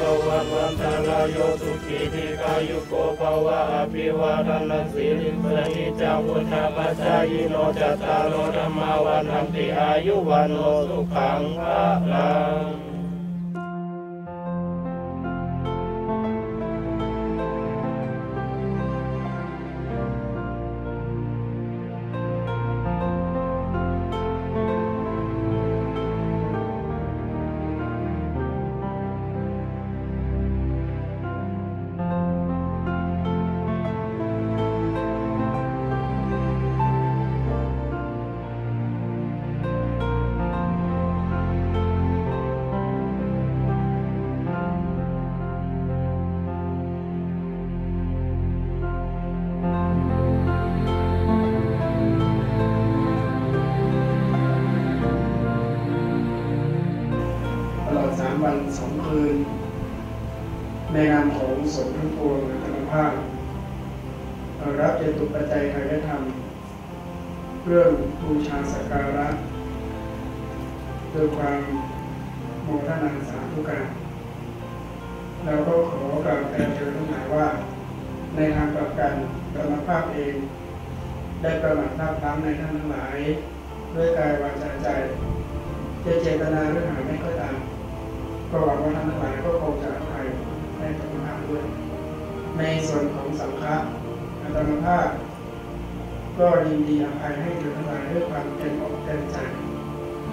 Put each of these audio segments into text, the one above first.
ภวัตวันตรายโยสุขีทิกายุโกภวะอภิวาทนาสีลิสนิจังวุฒาปัจจายโนจัตตารโรธรรมาวันติอายุวันโนสุขังภะลัง ในนามของสงฆ์ทั้งปวงและธรรมภาพรับเจตุปัจจัยทางธรรมเรื่องบูชาสักการะด้วยความโมทนาสาธุการแล้วก็ขอกราบแทนเชิญทั้งหลายว่า ในทางกลับกันธรรมภาพเอง ได้ประมาทพลาดพลั้งในท่านทั้งหลาย ด้วยกายวาจาใจจะเจตนาหรือหาไม่ก็ตามก็หวังว่าท่านทั้งหลายก็คงจะอภัย ให้ธรรมภาพด้วย ในส่วนของสังฆะอาตมภาพก็ยินดีอภัยให้ท่านทั้งหลายด้วยความเต็มอกเต็มใจ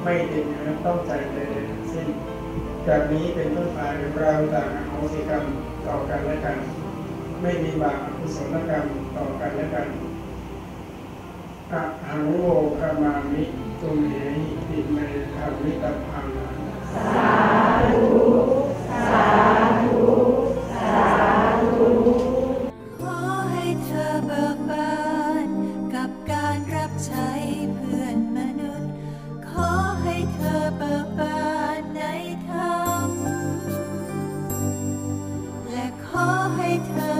ไม่ติดเนื้อต้องใจใดๆทั้งสิ้นจากนี้เป็นต้นไปเราต่างอโหสิกรรมต่อกันและกัน ไม่มีบาปอกุศลกรรมต่อกันและกันอะหังโวคามามิตุมเหหิติเมธรรมิตพัง hate her.